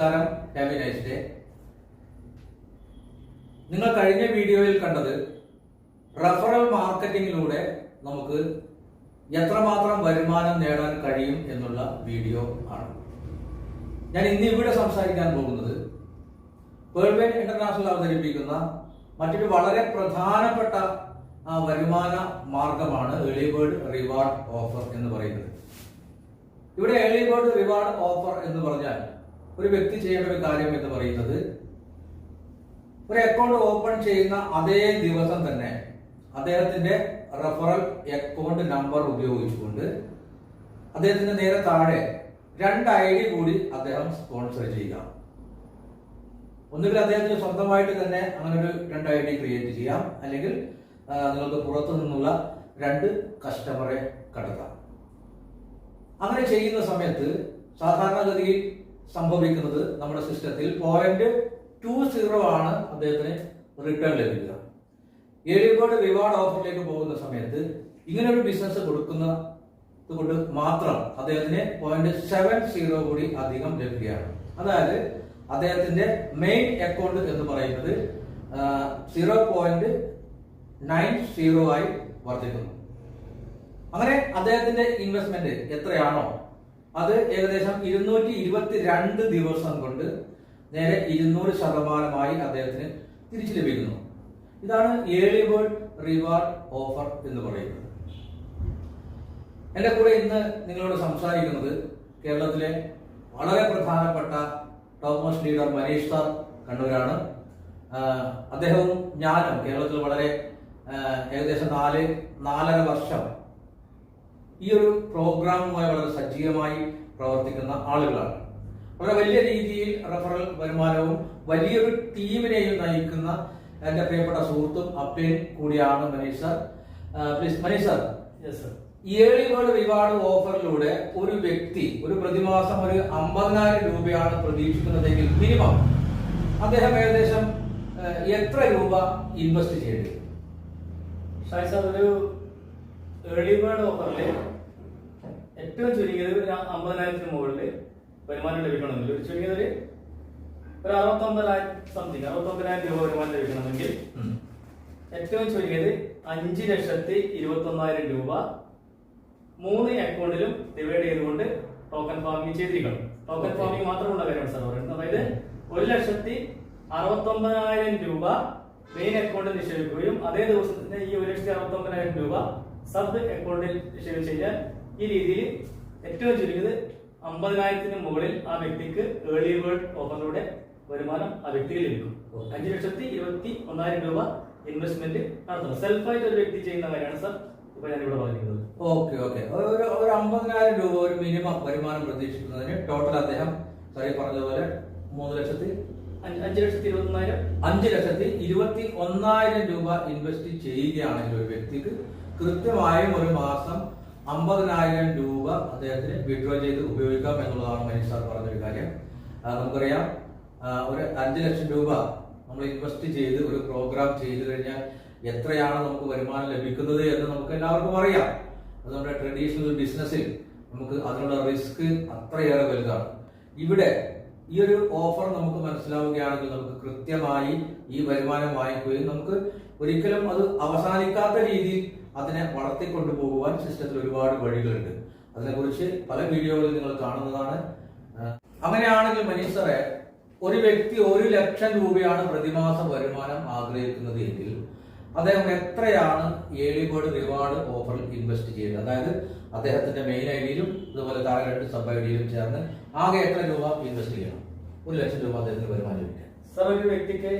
നമസ്കാരം happy nice day നിങ്ങൾ കഴിഞ്ഞ വീഡിയോയിൽ കണ്ടത് റഫറൽ മാർക്കറ്റിംഗിലൂടെ നമുക്ക് എത്രമാത്രം വരുമാനം നേടാൻ കഴിയും എന്നുള്ള വീഡിയോ ആണ്. ഞാൻ ഇന്ന് ഇവിടെ സംസാരിക്കാൻ പോകുന്നത് പേൾവെൻ ഇന്റർനാഷണൽ അവതരിപ്പിക്കുന്ന മറ്റൊരു വളരെ പ്രധാനപ്പെട്ട വരുമാന മാർഗമാണ് ഏർലി റിവാർഡ് ഓഫർ എന്ന് പറയുന്നത്. ഇവിടെ ഏർലി റിവാർഡ് ഓഫർ എന്ന് പറഞ്ഞാൽ ഒരു വ്യക്തി ചെയ്യേണ്ട ഒരു കാര്യം എന്ന് പറയുന്നത് ഒരു അക്കൗണ്ട് ഓപ്പൺ ചെയ്യുന്ന അതേ ദിവസം തന്നെ അദ്ദേഹത്തിന്റെ റഫറൽ അക്കൗണ്ട് നമ്പർ ഉപയോഗിച്ചുകൊണ്ട് അദ്ദേഹത്തിന്റെ നേരെ താഴെ രണ്ട് ഐ ഡി കൂടി അദ്ദേഹം സ്പോൺസർ ചെയ്യുക. ഒന്നുകിൽ അദ്ദേഹത്തിന് സ്വന്തമായിട്ട് തന്നെ അങ്ങനെ ഒരു രണ്ട് ഐ ഡി ക്രിയേറ്റ് ചെയ്യാം. അല്ലെങ്കിൽ നിങ്ങൾക്ക് പുറത്തു നിന്നുള്ള രണ്ട് കസ്റ്റമറെ കണ്ടെത്താം. അങ്ങനെ ചെയ്യുന്ന സമയത്ത് സാധാരണഗതിയിൽ സംഭവിക്കുന്നത് നമ്മുടെ സിസ്റ്റത്തിൽ പോയിന്റ് ടു സീറോ ആണ് അദ്ദേഹത്തിന് റിട്ടേൺ ലഭിക്കുക. ഏഴുപാട് റിവാർഡ് ഓഫറിലേക്ക് പോകുന്ന സമയത്ത് ഇങ്ങനെ ഒരു ബിസിനസ് കൊടുക്കുന്ന കൊണ്ട് മാത്രം അദ്ദേഹത്തിന് പോയിന്റ് സെവൻ സീറോ കൂടി അധികം ലഭിക്കുകയാണ്. അതായത് അദ്ദേഹത്തിന്റെ മെയിൻ അക്കൗണ്ട് എന്ന് പറയുന്നത് സീറോ പോയിന്റ് നയൻ സീറോ ആയി വർദ്ധിക്കുന്നു. അങ്ങനെ അദ്ദേഹത്തിന്റെ ഇൻവെസ്റ്റ്മെന്റ് എത്രയാണോ അത് ഏകദേശം ഇരുന്നൂറ്റി ഇരുപത്തി രണ്ട് ദിവസം കൊണ്ട് നേരെ ഇരുന്നൂറ് ശതമാനമായി അദ്ദേഹത്തിന് തിരിച്ചു ലഭിക്കുന്നു. ഇതാണ് ഏർലി ബേർഡ് റിവാർഡ് ഓഫർ എന്ന് പറയുന്നത്. എന്റെ കൂടെ ഇന്ന് നിങ്ങളോട് സംസാരിക്കുന്നത് കേരളത്തിലെ വളരെ പ്രധാനപ്പെട്ട മോസ്റ്റ് ലീഡർ മനീഷ് സാർ കണ്ണൂരാണ്. അദ്ദേഹവും ഞാനും കേരളത്തിൽ വളരെ ഏകദേശം നാല് നാലര വർഷം ഈ ഒരു പ്രോഗ്രാമുമായി വളരെ സജീവമായി പ്രവർത്തിക്കുന്ന ആളുകളാണ്. വളരെ വലിയ രീതിയിൽ റഫറൽ വരുമാനവും വലിയൊരു ടീമിനെയും നയിക്കുന്ന എന്റെ പ്രിയപ്പെട്ട സുഹൃത്തും അപ്ലൈൻ കൂടിയാണ് Manish sir. Please Manish sir. ഏഴ് വേൾഡ് റിവാർഡ് ഓഫറിലൂടെ ഒരു വ്യക്തി ഒരു പ്രതിമാസം ഒരു അമ്പതിനായിരം രൂപയാണ് പ്രതീക്ഷിക്കുന്നതെങ്കിൽ മിനിമം അദ്ദേഹം ഏകദേശം എത്ര രൂപ ഇൻവെസ്റ്റ് ചെയ്യേണ്ടി? ഷായ് സാർ ഒരു ഏർലി ബേർഡ് ഓഫറിൽ ഏറ്റവും ചുരുങ്ങിയത് ഒരു അമ്പതിനായിരത്തിന് മുകളിൽ വരുമാനം ലഭിക്കണമെങ്കിൽ ഒരു ചുരുങ്ങിയത് ഒരു ഒരു അറുപത്തൊമ്പതിനായിരം സംതിങ് അറുപത്തൊമ്പതിനായിരം രൂപ വരുമാനം ലഭിക്കണമെങ്കിൽ. ഏറ്റവും ചുരുങ്ങിയത് അഞ്ച് ലക്ഷത്തി ഇരുപത്തൊന്നായിരം രൂപ മൂന്ന് അക്കൗണ്ടിലും ഡിവൈഡ് ചെയ്തുകൊണ്ട് ടോക്കൺ ഫാമിംഗ് ചെയ്തിരിക്കണം ടോക്കൺ. ഫാമിംഗ് മാത്രമുള്ള കാര്യമാണ് സാർ പറയുന്നത് അതായത് ഒരു ലക്ഷത്തി അറുപത്തൊമ്പതിനായിരം രൂപ മെയിൻ അക്കൗണ്ടിൽ നിക്ഷേപിക്കുകയും അതേ ദിവസം തന്നെ ഈ ഒരു ലക്ഷത്തി അറുപത്തൊമ്പതിനായിരം രൂപ സബ് അക്കൗണ്ടിൽ നിക്ഷേപിച്ച് കഴിഞ്ഞാൽ ഈ രീതിയിൽ ഏറ്റവും ചുരുങ്ങിയത് അമ്പതിനായിരത്തിന് മുകളിൽ ആ വ്യക്തിക്ക് ഏർലി വേൾഡ് ഓഫറിലൂടെ വരുമാനം ആ വ്യക്തിക്ക് ലഭിക്കും. അഞ്ചു ലക്ഷത്തി ഇരുപത്തി ഒന്നായിരം രൂപ ഇൻവെസ്റ്റ്മെന്റ് നടത്തണം. സെൽഫായിട്ട് ഒരു വ്യക്തി ചെയ്യുന്ന കാര്യമാണ് സർ ഇപ്പൊ ഞാൻ ഇവിടെ പറഞ്ഞിരുന്നത് ഓക്കെ ഓക്കെ. ഒരു ഒരു അമ്പതിനായിരം രൂപ ഒരു മിനിമം വരുമാനം പ്രതീക്ഷിക്കുന്നതിന് ടോട്ടൽ അദ്ദേഹം സാറി പറഞ്ഞതുപോലെ മൂന്ന് ലക്ഷത്തി അഞ്ച് ലക്ഷത്തി ഇരുപത്തിനായിരം അഞ്ച് ലക്ഷത്തി ഇരുപത്തി ഒന്നായിരം രൂപ ഇൻവെസ്റ്റ് ചെയ്യുകയാണെങ്കിൽ ഒരു വ്യക്തിക്ക് കൃത്യമായും ഒരു മാസം അമ്പതിനായിരം രൂപ അദ്ദേഹത്തിന് വിഡ്രോ ചെയ്ത് ഉപയോഗിക്കാം എന്നുള്ളതാണ് മനീഷ് സാർ പറഞ്ഞൊരു കാര്യം. നമുക്കറിയാം ഒരു അഞ്ച് ലക്ഷം രൂപ നമ്മൾ ഇൻവെസ്റ്റ് ചെയ്ത് ഒരു പ്രോഗ്രാം ചെയ്തു കഴിഞ്ഞാൽ എത്രയാണ് നമുക്ക് വരുമാനം ലഭിക്കുന്നത് എന്ന് നമുക്ക് എല്ലാവർക്കും അറിയാം. അത് നമ്മുടെ ട്രഡീഷണൽ ബിസിനസ്സിൽ നമുക്ക് അതിനുള്ള റിസ്ക് അത്രയേറെ വലുതാണ്. ഇവിടെ ഈ ഒരു ഓഫർ നമുക്ക് മനസ്സിലാവുകയാണെങ്കിൽ നമുക്ക് കൃത്യമായി ഈ വരുമാനം വാങ്ങിക്കുകയും നമുക്ക് ഒരിക്കലും അത് അവസാനിക്കാത്ത രീതിയിൽ അതിനെ വളർത്തിക്കൊണ്ടു പോകുവാൻ സിസ്റ്റത്തിൽ ഒരുപാട് വഴികളുണ്ട്. അതിനെക്കുറിച്ച് പല വീഡിയോകളിൽ നിങ്ങൾ കാണുന്നതാണ്. അങ്ങനെയാണെങ്കിൽ മനീഷ് സാറേ ഒരു വ്യക്തി ഒരു ലക്ഷം രൂപയാണ് പ്രതിമാസ വരുമാനം ആഗ്രഹിക്കുന്നത് എങ്കിൽ അദ്ദേഹം എത്രയാണ് ഏർലി ബേർഡ് റിവാർഡ് ഓഫറിൽ ഇൻവെസ്റ്റ് ചെയ്യുന്നത് അതായത് അദ്ദേഹത്തിന്റെ മെയിൻ ഐ ഡിയിലും അതുപോലെ താഴെ രണ്ട് സബ് ഐ ഡിയിലും ചേർന്ന് ആകെ എത്ര രൂപ ഇൻവെസ്റ്റ് ചെയ്യണം? ഒരു ലക്ഷം രൂപ അദ്ദേഹത്തിന് വരുമാനം ലഭിക്കാൻ. സർ ഒരു വ്യക്തിക്ക്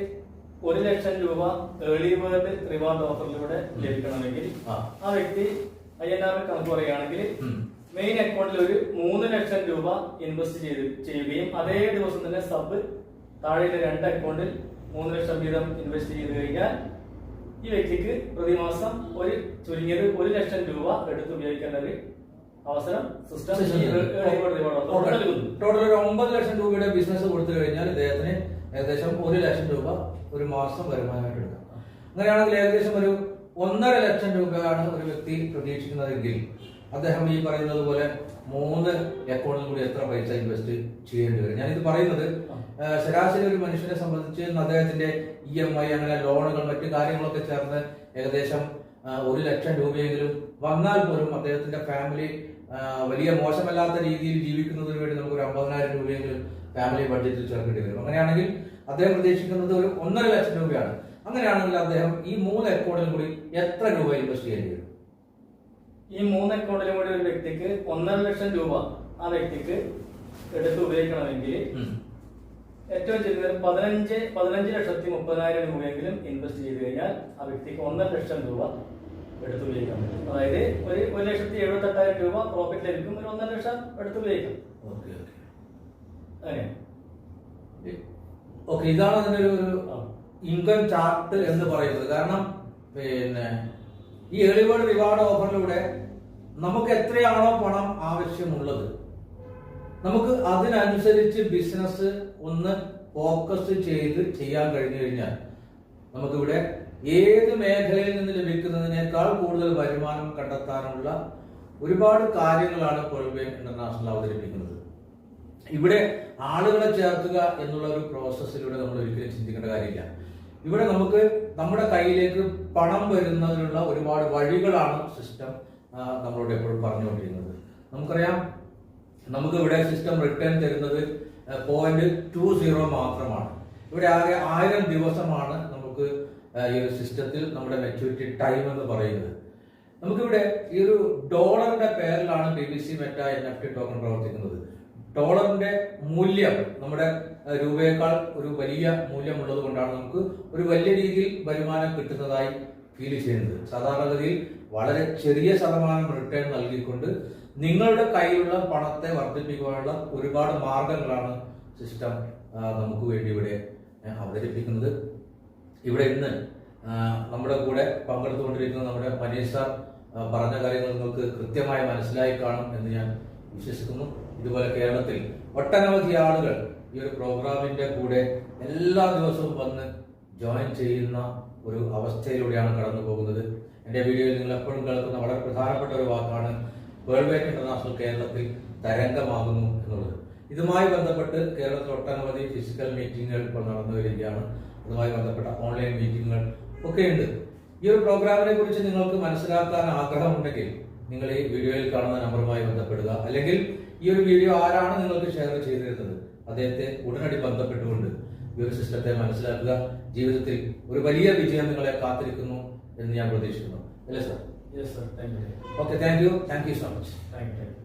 ഒരു ലക്ഷം രൂപ ഏർലി വേർഡ് റിവാർഡ് ഓഫറിലൂടെ ലഭിക്കണമെങ്കിൽ ആ. വ്യക്തി ഐ എൻ ആർ കണക്ക് പറയുകയാണെങ്കിൽ. മെയിൻ അക്കൗണ്ടിൽ ഒരു മൂന്ന് ലക്ഷം രൂപ ഇൻവെസ്റ്റ് ചെയ്ത് ചെയ്യുകയും അതേ ദിവസം തന്നെ സബ് താഴെയുള്ള രണ്ട് അക്കൗണ്ടിൽ മൂന്ന് ലക്ഷം വീതം ഇൻവെസ്റ്റ് ചെയ്ത് കഴിഞ്ഞാൽ ഈ വ്യക്തിക്ക് പ്രതിമാസം ഒരു ചുരുങ്ങിയത് ഒരു ലക്ഷം രൂപ എടുത്ത് ഉപയോഗിക്കേണ്ട ഒരു അവസരം സിസ്റ്റം ടോട്ടൽ ഒരു ഒമ്പത് ലക്ഷം രൂപയുടെ ബിസിനസ് കൊടുത്തു കഴിഞ്ഞാൽ ഇദ്ദേഹത്തിന് ഏകദേശം ഒരു ലക്ഷം രൂപ ഒരു മാസം വരുമാനമായിട്ട് എടുക്കാം. അങ്ങനെയാണെങ്കിൽ ഏകദേശം ഒരു ഒന്നര ലക്ഷം രൂപയാണ് ഒരു വ്യക്തി പ്രതീക്ഷിക്കുന്നതെങ്കിൽ അദ്ദേഹം ഈ പറയുന്നത് പോലെ മൂന്ന് അക്കൗണ്ടിൽ കൂടി എത്ര പൈസ ഇൻവെസ്റ്റ് ചെയ്യേണ്ടി വരും. ഞാനിത് പറയുന്നത് ശരാശരി ഒരു മനുഷ്യനെ സംബന്ധിച്ച് അദ്ദേഹത്തിന്റെ ഇ എം ഐ അങ്ങനെ ലോണുകൾ മറ്റു കാര്യങ്ങളൊക്കെ ചേർന്ന് ഏകദേശം ഒരു ലക്ഷം രൂപയെങ്കിലും വന്നാൽ പോലും അദ്ദേഹത്തിന്റെ ഫാമിലി വലിയ മോശമല്ലാത്ത രീതിയിൽ ജീവിക്കുന്നതിന് വേണ്ടി നമുക്ക് ഒരു അമ്പതിനായിരം രൂപയെങ്കിലും ഫാമിലി ബഡ്ജറ്റിൽ ചേർക്കേണ്ടി വരും. അങ്ങനെയാണെങ്കിൽ അദ്ദേഹം പ്രതീക്ഷിക്കുന്നത് ഒരു ഒന്നര ലക്ഷം രൂപയാണ്. അങ്ങനെയാണെങ്കിൽ അദ്ദേഹം ഈ മൂന്ന് അക്കൗണ്ടിൽ കൂടി എത്ര രൂപ ഇൻവെസ്റ്റ് ചെയ്യേണ്ടി വരും? ഈ മൂന്ന് അക്കൗണ്ടിലും കൂടി ഒരു വ്യക്തിക്ക് ഒന്നര ലക്ഷം രൂപ ആ വ്യക്തിക്ക് എടുത്ത് ഉപയോഗിക്കണമെങ്കിൽ ഏറ്റവും ചെറിയ പതിനഞ്ച് പതിനഞ്ച് ലക്ഷത്തി മുപ്പതിനായിരം രൂപയെങ്കിലും ഇൻവെസ്റ്റ് ചെയ്ത് കഴിഞ്ഞാൽ ആ വ്യക്തിക്ക് ഒന്നര ലക്ഷം രൂപ എടുത്ത് ഉപയോഗിക്കാൻ പറ്റും. അതായത് ഒരു ഒരു ലക്ഷത്തി എഴുപത്തെട്ടായിരം രൂപ പ്രോഫിറ്റ് ലഭിക്കും ഒരു ഒന്നര ലക്ഷം എടുത്ത് ഉപയോഗിക്കാം. അങ്ങനെ. ഓക്കെ ഇതാണ് അതിന്റെ ഒരു ഇൻകം ചാർട്ട് എന്ന് പറയുന്നത്. കാരണം പിന്നെ ഈ ബേർഡ് റിവാർഡ് ഓഫറിലൂടെ നമുക്ക് എത്രയാണോ പണം ആവശ്യമുള്ളത്. നമുക്ക് അതിനനുസരിച്ച് ബിസിനസ് ഒന്ന് ഫോക്കസ് ചെയ്ത് ചെയ്യാൻ കഴിഞ്ഞു കഴിഞ്ഞാൽ നമുക്കിവിടെ ഏത് മേഖലയിൽ നിന്ന് ലഭിക്കുന്നതിനേക്കാൾ കൂടുതൽ വരുമാനം കണ്ടെത്താനുള്ള ഒരുപാട് കാര്യങ്ങളാണ് പൊളിബേ ഇന്റർനാഷണൽ അവതരിപ്പിക്കുന്നത്. ഇവിടെ ആളുകളെ ചേർക്കുക എന്നുള്ള ഒരു പ്രോസസ്സിലൂടെ നമ്മൾ ഒരിക്കലും ചിന്തിക്കേണ്ട കാര്യമില്ല. ഇവിടെ നമുക്ക് നമ്മുടെ കയ്യിലേക്ക് പണം വരുന്നതിനുള്ള ഒരുപാട് വഴികളാണ് സിസ്റ്റം നമ്മളോട് എപ്പോഴും പറഞ്ഞുകൊണ്ടിരുന്നത് നമുക്കറിയാം നമുക്ക് ഇവിടെ സിസ്റ്റം റിട്ടേൺ തരുന്നത് പോയിന്റ് ടു സീറോ മാത്രമാണ്. ഇവിടെ ആകെ ആയിരം ദിവസമാണ് നമുക്ക് ഈ ഒരു സിസ്റ്റത്തിൽ നമ്മുടെ മെച്യൂരിറ്റി ടൈം എന്ന് പറയുന്നത്. നമുക്കിവിടെ ഈ ഒരു ഡോളറിന്റെ പേരിലാണ് B B C meta N F T token പ്രവർത്തിക്കുന്നത്. ഡോളറിന്റെ മൂല്യം നമ്മുടെ രൂപയേക്കാൾ ഒരു വലിയ മൂല്യമുള്ളത് കൊണ്ടാണ് നമുക്ക് ഒരു വലിയ രീതിയിൽ വരുമാനം കിട്ടുന്നതായി ഫീൽ ചെയ്യുന്നത്. സാധാരണഗതിയിൽ വളരെ ചെറിയ ശതമാനം റിട്ടേൺ നൽകിക്കൊണ്ട് നിങ്ങളുടെ കയ്യിലുള്ള പണത്തെ വർദ്ധിപ്പിക്കാനുള്ള ഒരുപാട് മാർഗങ്ങളാണ് സിസ്റ്റം നമുക്ക് വേണ്ടി ഇവിടെ അവതരിപ്പിക്കുന്നത്. ഇവിടെ ഇന്ന് നമ്മുടെ കൂടെ പങ്കെടുത്തുകൊണ്ടിരിക്കുന്ന നമ്മുടെ മനീഷ് സാർ പറഞ്ഞ കാര്യങ്ങൾ നിങ്ങൾക്ക് കൃത്യമായി മനസ്സിലായി കാണും എന്ന് ഞാൻ വിശ്വസിക്കുന്നു. ഇതുപോലെ കേരളത്തിൽ ഒട്ടനവധി ആളുകൾ ഈ ഒരു പ്രോഗ്രാമിന്റെ കൂടെ എല്ലാ ദിവസവും വന്ന് ജോയിൻ ചെയ്യുന്ന ഒരു അവസ്ഥയിലൂടെയാണ് കടന്നു പോകുന്നത്. എന്റെ വീഡിയോയിൽ നിങ്ങൾ എപ്പോഴും കേൾക്കുന്ന വളരെ പ്രധാനപ്പെട്ട ഒരു വാക്കാണ് വേൾഡ് ബാങ്ക് ഇന്റർനാഷണൽ കേരളത്തിൽ തരംഗമാകുന്നു എന്നുള്ളത്. ഇതുമായി ബന്ധപ്പെട്ട് കേരളത്തിൽ ഒട്ടനവധി ഫിസിക്കൽ മീറ്റിങ്ങുകൾ ഇപ്പോൾ നടന്നു വരികയാണ്. അതുമായി ബന്ധപ്പെട്ട ഓൺലൈൻ മീറ്റിങ്ങുകൾ ഒക്കെ ഉണ്ട് ഈ ഒരു പ്രോഗ്രാമിനെ കുറിച്ച് നിങ്ങൾക്ക് മനസ്സിലാക്കാൻ ആഗ്രഹമുണ്ടെങ്കിൽ നിങ്ങൾ ഈ വീഡിയോയിൽ കാണുന്ന നമ്പറുമായി ബന്ധപ്പെടുക. അല്ലെങ്കിൽ ഈ ഒരു വീഡിയോ ആരാണ് നിങ്ങൾക്ക് ഷെയർ ചെയ്തിരുന്നത്? അദ്ദേഹത്തെ ഉടനടി ബന്ധപ്പെട്ടുകൊണ്ട് ഒരു സിസ്റ്റത്തെ മനസ്സിലാക്കുക. ജീവിതത്തിൽ ഒരു വലിയ വിജയം നിങ്ങളെ കാത്തിരിക്കുന്നു എന്ന് ഞാൻ പ്രതീക്ഷിക്കുന്നു. അല്ലേ sir yes sir thank you okay thank you thank you so much thank you